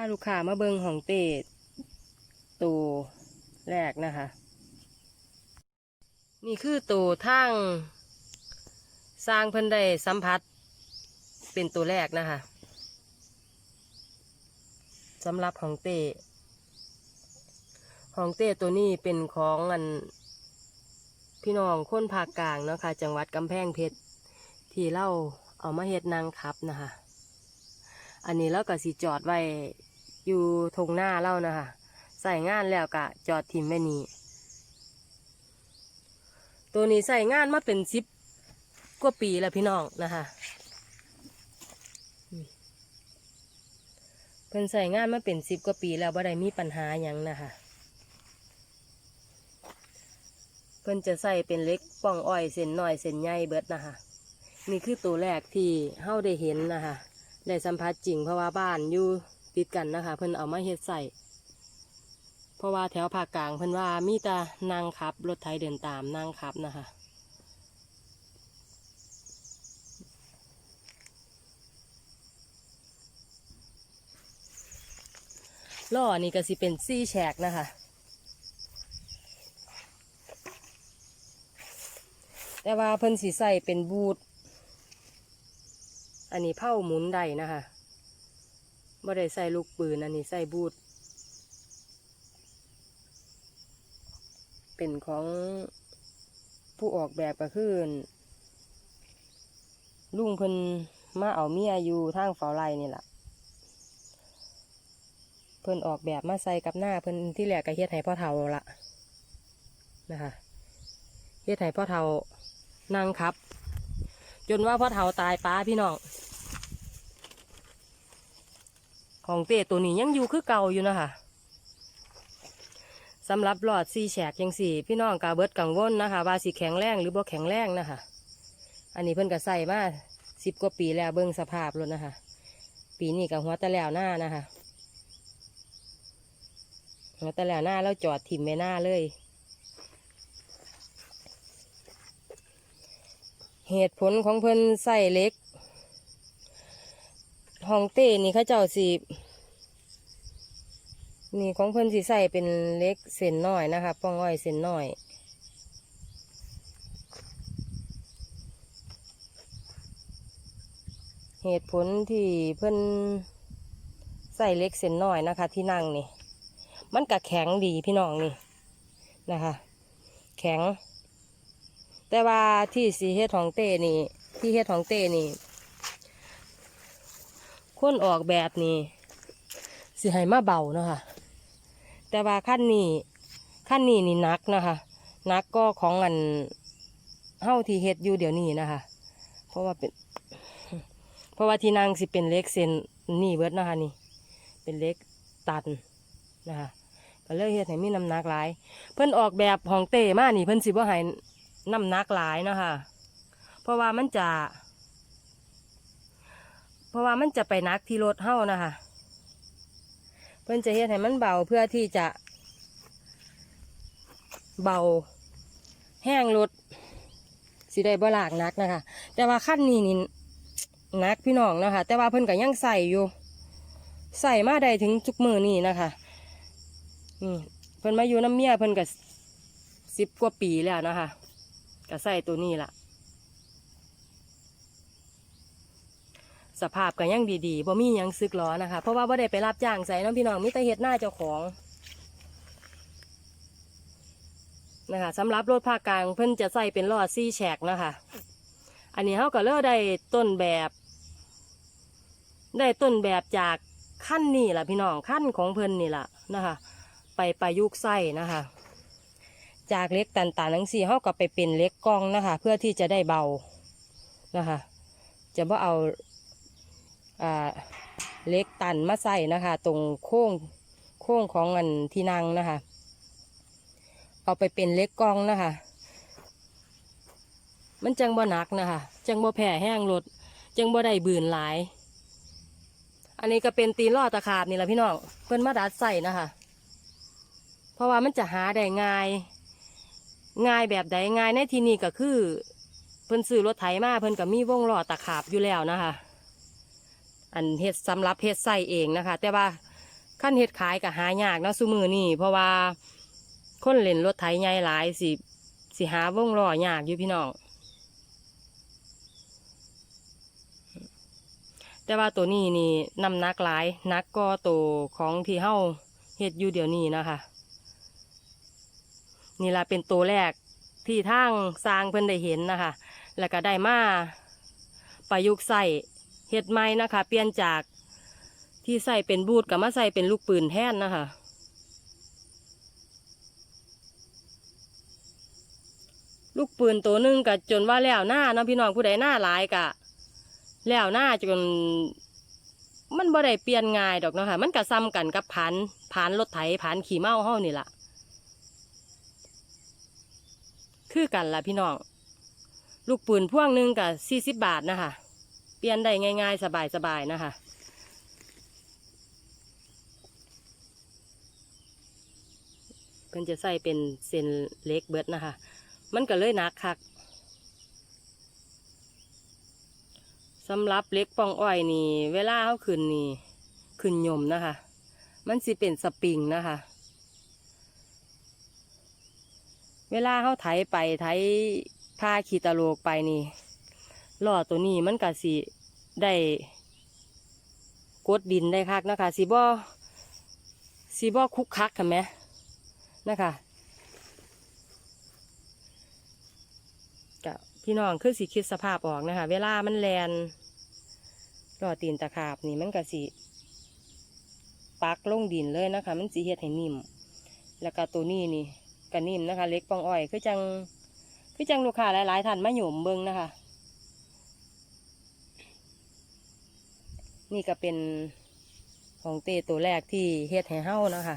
าลูกค้ามาเบิงของเต้ตัวแรกนะคะ นี่คือตัวทั้งสร้างเพิ่นได้สัมผัสเป็นตัวแรกนะคะสำหรับของเตของเต้ตัวนี้เป็นของอันพี่น้องคนภาคกลางเนาะคะจังหวัดกำแพงเพชรที่เล่าเอามาเฮ็ดนางครับนะคะ อันนี้เราก็สิจอดไว้ อยู่ทงหน้าเล่านะคะใส่งานแล้วก็จอดทิมไว้นี่ตัวนี้ใส่งานมาเป็นสิบกว่าปีแล้วพี่น้องนะคะเพิ่นใส่งานมาเป็นสิบกว่าปีแล้วบ่ได้มีปัญหาหยังนะคะเพิ่นจะใส่เป็นเล็กป้องอ้อยเส้นน้อยเส้นใหญ่เบิดนะคะนี่คือตัวแรกที่เฮาได้เห็นนะคะได้สัมผัสจริงเพราะว่าบ้านอยู่ ติดกันนะคะ เพิ่นเอามาเฮ็ดใส่เพราะว่าแถวภาคกลางเพิ่นว่ามีแต่นางขับ รถไถเดินตามนางขับนะคะล้อนี่ก็สิเป็นซี่แฉกนะคะ แต่ว่าเพิ่นสีใส่เป็นบูท อันนี้เผาหมุนได้นะคะ บ่ได้ใส่ลูกปืนอันนี้ใส่บูทเป็นของผู้ออกแบบก็คือลุงเพิ่นมาเอาเมียอยู่ทางเฝ้าไร่นี่แหละเพิ่นออกแบบมาใส่กับหน้าเพิ่นที่แรกก็เฮ็ดให้พ่อเฒ่าละนะคะเฮ็ดให้พ่อเฒ่านั่งครับ จนว่าพ่อเฒ่าตายป้าพี่น้อง ของเต้ตัวนี้ยังอยู่คือเก่าอยู่นะคะสำหรับหลอดซีแฉกยังสี่ พี่น้องกาเบิดกังวลนะคะว่าสีแข็งแรงหรือบ่แข็งแรงนะคะอันนี้เพิ่นก็ใส่มาสิบกว่าปีแล้วเบิ่งสภาพรถนะคะ ปีนี้กับหัวตะแล้วหน้านะคะหัวตะแล้วหน้าแล้วจอดถิ่มแม่หน้าเลย เหตุผลของเพิ่นใส่เล็กห้องเต้นี่เขาเจ้าสี นี่ของเพิ่นสีใส่เป็นเล็กเส้นน้อยนะคะป้องอ้อยเส้นน้อย เหตุผลที่เพิ่นใส่เล็กเส้นน้อยนะคะ ที่นั่งนี่ มันก็แข็งดีพี่น้องนี่นะคะ แข็ง แต่ว่าที่สีเฮ็ดของเต้นี่ ที่เฮ็ดของเต้นี่คนออกแบบนี่สิให้มาเบาเนาะคะ แต่ว่าขั้นนี้ขั้นนี้นี่หนักนะคะหนักก็ของอันเฮาที่เฮ็ดอยู่เดี๋ยวนี้นะคะ เพราะว่าเป็น เพราะว่าที่นางสิเป็นเล็กเซนนี่เบิร์ดนะคะนี่ เป็นเล็กตันนะคะก็เลยเฮ็ดให้มีน้ำหนักหลาย เพิ่นออกแบบของเต้มานี่ เพิ่นสิบ่ให้น้ำหนักหลายนะคะเพราะว่ามันจะ เพราะว่ามันจะไปนักที่รถเฮ้านะคะ เพื่อนจะเฮ็ดให้มันเบาเพื่อที่จะ เบาแห้งรถสิได้บ่ลากนักนะคะ แต่ว่าขั้นนี้นี่นักพี่น้องนะคะ แต่ว่าเพิ่นก็ยังใส่อยู่ใส่มาได้ถึงทุกมือนี่นะคะนี่เพิ่นมาอยู่น้ำเมียเพิ่นก็สิบกว่าปีแล้วนะคะก็ใส่ตัวนี้ล่ะ สภาพก็ยังดีๆบ่มียังซึกล้อนะคะ เพราะว่าบ่ได้ไปรับจ้างใส่น้องพี่น้องมีแต่เฮ็ดหน้าเจ้าของนะคะสำหรับรถภาคกลางเพิ่นจะใส่เป็นล้อซี่แฉกนะคะ อันนี้เขาก็เลือกได้ต้นแบบ ได้ต้นแบบจากขั้นนี่แหละพี่น้องขั้นของเพิ่นนี่แหละนะคะ ไปประยุกต์ใส่นะคะ จากเล็กตันตานังสี่เขาก็ไปเป็นเล็กกล้องนะคะ เพื่อที่จะได้เบานะคะ จะว่าเอา เล็กตันมาใส่นะคะ ตรงโค้งโค้งของอันที่นั่งนะคะ เอาไปเป็นเล็กกองนะคะ มันจังบ่หนักนะคะ จังบ่แผ่แห้งรถจังบ่ได้บืนหลาย อันนี้ก็เป็นตีนล่อตะขาบนี่แหละพี่น้องเพิ่นมาดัดใส่นะคะ เพราะว่ามันจะหาได้ง่าย ง่ายแบบใดง่ายในที่นี้ก็คือ เพิ่นซื้อรถไถมาเพิ่นก็มีวงล้อตะขาบอยู่แล้วนะคะ อันเฮ็ดสำหรับเฮ็ดใส่เองนะคะ แต่ว่าขั้นเฮ็ดขายก็หายากนะซุมือนี่เพราะว่าคนเล่นรถไถใหญ่หลายสิสิหาวงล้อยากอยู่พี่น้องแต่ว่าตัวนี้นี่น้ำหนักหลายนักก็ตัวของที่เฮาเฮ็ดอยู่เดี๋ยวนี้นะคะนี่ละเป็นตัวแรกที่ทางสร้างเพิ่นได้เห็นนะคะ แล้วก็ได้มาประยุกต์ใส่ เฮ็ดไม้นะคะ เปลี่ยนจากที่ใส่เป็นบูดกับมาใส่เป็นลูกปืนแท่นนะคะลูกปืนตัวหนึงกับจนว่าแล้วหน้าเนาะพี่น้องผู้ใดหน้าหลายกะ แล้วหน้าจน มันบ่ได้เปลี่ยนง่ายดอกเนาะค่ะมันก็ซ้ำกันกับผานผานรถไถผานขี่เมาเฮานี่ล่ะคือกันล่ะพี่น้อง ลูกปืนพ่วงหนึ่งกับสี่สิบบาทนะคะ ลี่ยนได้ง่าย ๆ สบายๆนะคะเพิ่นจะใส่เป็นเส้นเล็กเบิดนะคะ มันก็เลยหนักคักสำหรับเล็กปองอ้อยนี่ เวลาเขาขึ้นนี่ขึ้นยมนะคะ มันสิเป็นสปริงนะคะ เวลาเขาไถไปไถพาขีตะโลกไปนี่ล้อตัวนี้มันก็สิ ได้กดดินได้คักนะคะสีบ่สีบ่คุกคักค่ะแม่นะคะกับพี่น้องคือสิคิดสภาพออกนะคะ เวลามันแลนล้อตีนตะขาบนี่มันก็สิปักลงดินเลยนะคะ มันสิเฮ็ดให้นิ่ม แล้วก็ตัวนี้นี่ก็นิ่มนะคะ เล็กปองอ้อยคือจังคือจังลูกค้าหลายๆท่านมาหยุมเบิงนะคะ นี่ก็เป็นของเตตัวแรกที่เฮ็ดให้เฮ้านะคะ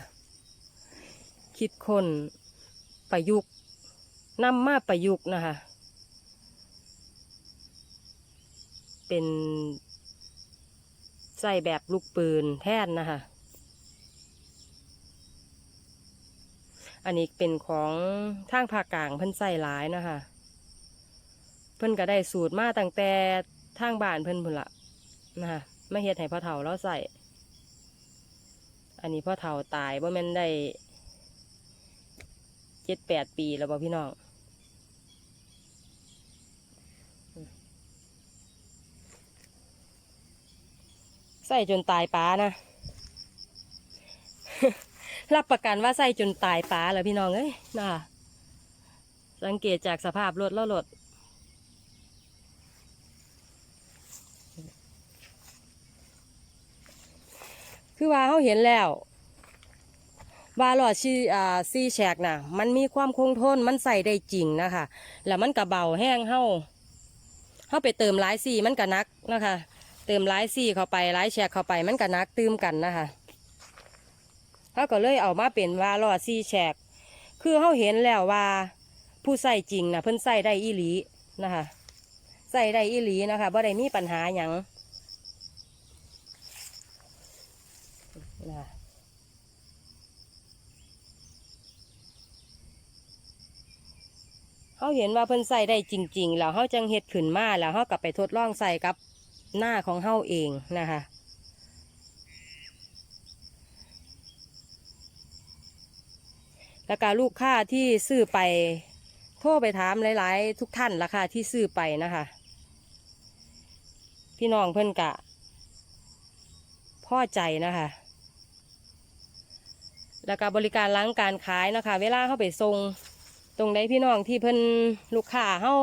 คิดคนประยุกต์นำมาประยุกต์นะคะ เป็นใส่แบบลูกปืนแทนนะคะ อันนี้เป็นของทางภาคกลางเพิ่นใส่หลายนะคะ เพิ่นก็ได้สูตรมาตั้งแต่ทางบ้านเพิ่นพุ่นละนะคะ ไม่เฮ็ดให้พ่อเฒ่าเราใส่ อันนี้พ่อเฒ่าตายว่าแม่นได้เจ็ดแปดปีแล้วบ่พี่น้องใส่จนตายป้านะ รับประกันว่าใส่จนตายป้าแล้วพี่น้องเอ้ยนะคะสังเกตจากสภาพรถแล้วรถ คือว่าเขาเห็นแล้วว่าหลอดชีอ่าซีแฉกน่ะมันมีความคงทนมันใส่ได้จริงนะคะแล้วมันกระเบาแห้งเฮาเฮาไปเติมหลายซีมันกระนักนะคะ เติมหลายซีเข้าไปหลายแฉกเข้าไปมันกระนักตืมกันนะคะเขาก็เลยเอามาเป็นว่าหลอดซีแฉกคือเขาเห็นแล้วว่าผู้ใส่จริงนะเพิ่นใส่ได้อีหลีนะคะใส่ได้อีหลีนะคะบ่ได้มีปัญหาหยังนะคะ เขาเห็นว่าเพิ่นใส่ได้จริง ๆ แล้วเขาจังเฮ็ดขึ้นมาแล้วเขากลับไปทดลองใส่กับหน้าของเขาเองนะคะแล้วก็ลูกค้าที่ซื้อไปโทรไปถามหลาย ๆ ทุกท่านราคาที่ซื้อไปนะคะ พี่น้องเพิ่นกะพ่อใจนะคะ แล้วก็บริการล้างการขายนะคะ เวลาเข้าไปส่ง ตรงใดพี่น้องที่เพิ่นลูกค้าเฮา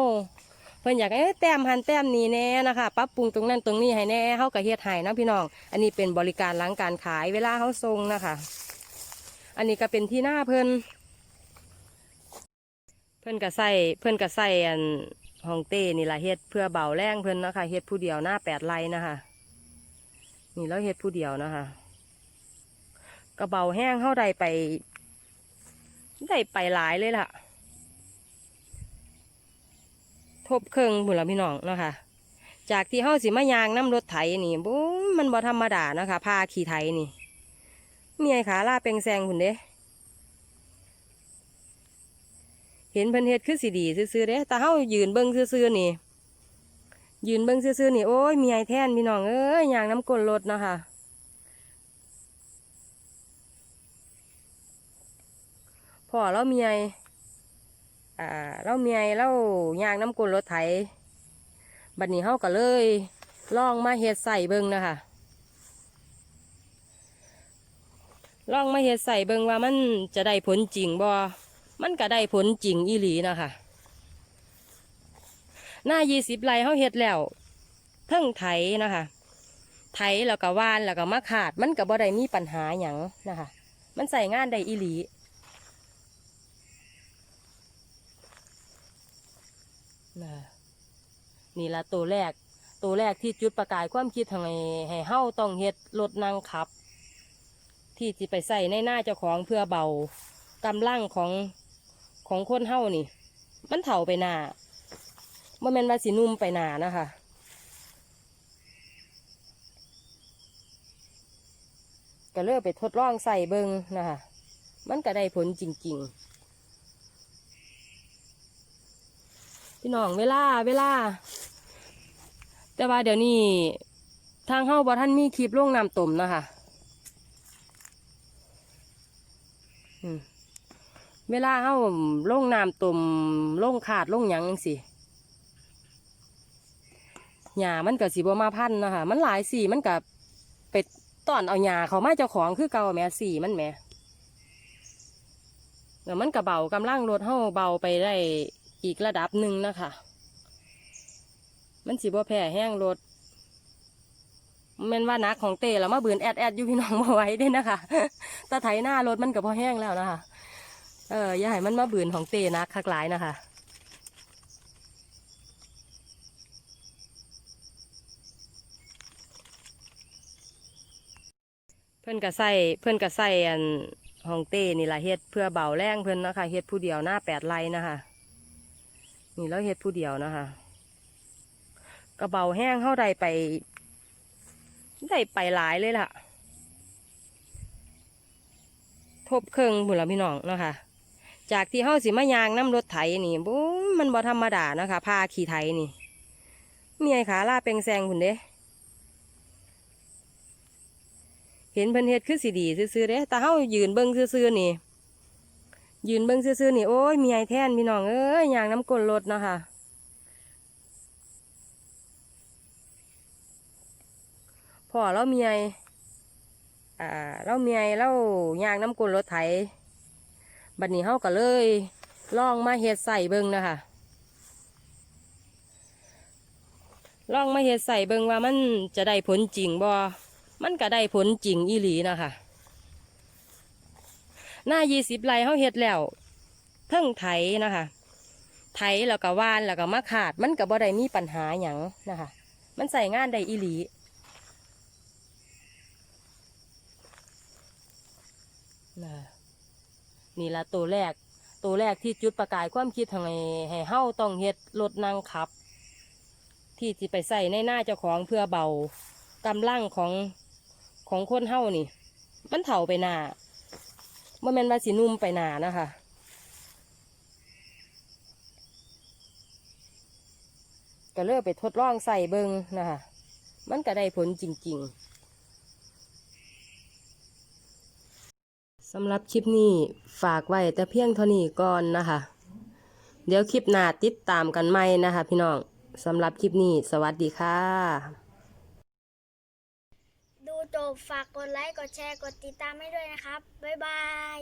เพิ่นอยากให้แต้มหันแต้มนี้แน่นะคะปรับปรุงตรงนั้นตรงนี้ให้แน่เฮาก็เฮ็ดให้นะพี่น้อง อันนี้เป็นบริการล้างการขายเวลาเฮาส่งนะคะ อันนี้ก็เป็นที่หน้าเพิ่นเพิ่นก็ใส่เพิ่นก็ใส่อันห้องเต้นี่ละเฮ็ดเพื่อเบาแรงเพิ่นนะคะเฮ็ดผู้เดียวหน้าแปดไร่นะคะนี่แล้วเฮ็ดผู้เดียวนะคะกระเบาแห้งเข้าได้ไป ได้ไปหลายเลยล่ะ ทบเครื่องบุญราพี่น้องเนาะค่ะ จากที่ห้าสิมายางน้ำรถไถนี่บุ้มมันบ่ธรรมดานะคะผ้าขี่ไถนี่เมียขาลาเป็งแซงหุ่นเด้ เห็นพันเฮ็ขึ้นสีดีซื้อๆเด้แต่ห้ายืนเบิ่งซื้อๆนี่ ยืนเบิ่งซื้อๆนี่โอ้ยเมียแท่นพี่น้องเอ้ยยางน้ำกลนรถนาะค่ะพ่อแล้วเมีย อ่าเราเมียเรายางน้ำกลรถไถบัดนี้เฮาก็เลยลองมาเฮ็ดใส่เบิ่งนะคะลองมาเฮ็ดใส่เบิ่งว่ามันจะได้ผลจริงบ่มันก็ได้ผลจริงอีหลีนะคะหน้ายี่สิบไร่เฮาเฮ็ดแล้วเทั้งไถนะคะไถแล้วก็วานแล้วก็มาขาด มันก็บ่ได้มีปัญหาหยังนะคะ มันใส่งานได้อีหลี นะนี่ละตัวแรก ตัวแรกที่จุดประกายความคิดทำไมให้เฮ้าต้องเฮ็ดรถนั่งขับ ที่จะไปใส่ในหน้าเจ้าของเพื่อเบากำลังของของคนเฮ้านี่ มันเถ่าไปหน้าบ่แม่นว่าสินุ่มไปหน้านะคะก็เลือกไปทดลองใส่เบิงนะคะมันก็ได้ผลจริง ๆ พี่น้องเวลาเวลา แต่ว่าเดี๋ยวนี้ทางเฮาบ่ท่านมีคลิปลงน้ำต้มนะคะอืมเวลาเฮาลงน้ำต้มลงขาดลงหยังสิหญ้ามันก็สิบ่มาพันนะคะมันหลายสีมันก็ไปตอนเอาหญ้าเขามาเจ้าของคือเก่าแหม่สีมันแหม่แล้วมันก็เบากำลังรถเฮาเบาไปได้ อีกระดับหนึ่งนะคะ มันสิบ่แพ้แห้งรถแม่นว่านักของเตแล้วมาบืนแอดแอดอยู่พี่น้องมาไว้ด้วยนะคะตาไถหน้ารถมันก็พอแห้งแล้วนะคะ เอออย่าให้มันมาบืนของเตนักคักหลายนะคะเพื่อนก็ใส่เพื่อนก็ใส่อันของเต้นี่ละเฮ็ดเพื่อเบาแรงเพื่อนนะคะเฮ็ดผู้เดียวหน้าแปดไร่นะคะ นี่แล้วเฮ็ดผู้เดียวนะคะกระเบาแห้งเข้าใดไปได้ไปหลายเลยล่ะ ทบเครื่องบุญละพี่น้องเนาะคะจากที่เฮาสิมายางน้ำรถไถนี่บุ้มมันบ่ธรรมดานะคะพาขี่ไถนี่เมียขาลาเป็งแซงคุณเด้เห็นเพิ่นเฮ็ดคือสิดี ซื่อๆเด้แต่เฮายืนเบิ่งซื่อๆนี่ ยืนเบิ่งซื่อๆนี่โอ้ยมียแท่นพี่น้องเอ้ยยางน้ำก้นรถเนาะค่ะพ่อเราเมียอ่าเราเมียเรายางน้ำก้นรถไถบัดนี้เฮาก็เลยลองมาเฮ็ดใส่เบิ่งนะคะลองมาเฮ็ดใส่เบิ่งว่ามันจะได้ผลจริงบ่มันก็ได้ผลจริงอีหลีนะคะ หน้ายี่สิบไร่เฮาเฮ็ดแล้วเทั้งไถนะคะ ไถแล้วก็ว่านแล้วก็มาขาด มันก็บ่ได้มีปัญหาหยังนะคะ มันใส่งานได้อีหลีนะนี่ละตัวแรก ตัวแรกที่จุดประกายความคิดทำไมให้เฮาต้องเฮ็ดรถนั่งขับ ที่จะไปใส่ในหน้าเจ้าของเพื่อเบากำลังของของคนเฮานี่ มันเถ่าไปหนา บ่แม่นว่าสินุ่มไปหนานะคะก็เลือกไปทดลองใส่เบิงนะคะ มันก็ได้ผลจริง ๆสำหรับคลิปนี้ฝากไว้แต่เพียงเท่านี้ก่อนนะคะ เดี๋ยวคลิปหน้าติดตามกันใหม่นะคะพี่น้องสำหรับคลิปนี้ สวัสดีค่ะ ฝากกดไลค์ กดแชร์ กดติดตามให้ด้วยนะครับ บ๊ายบาย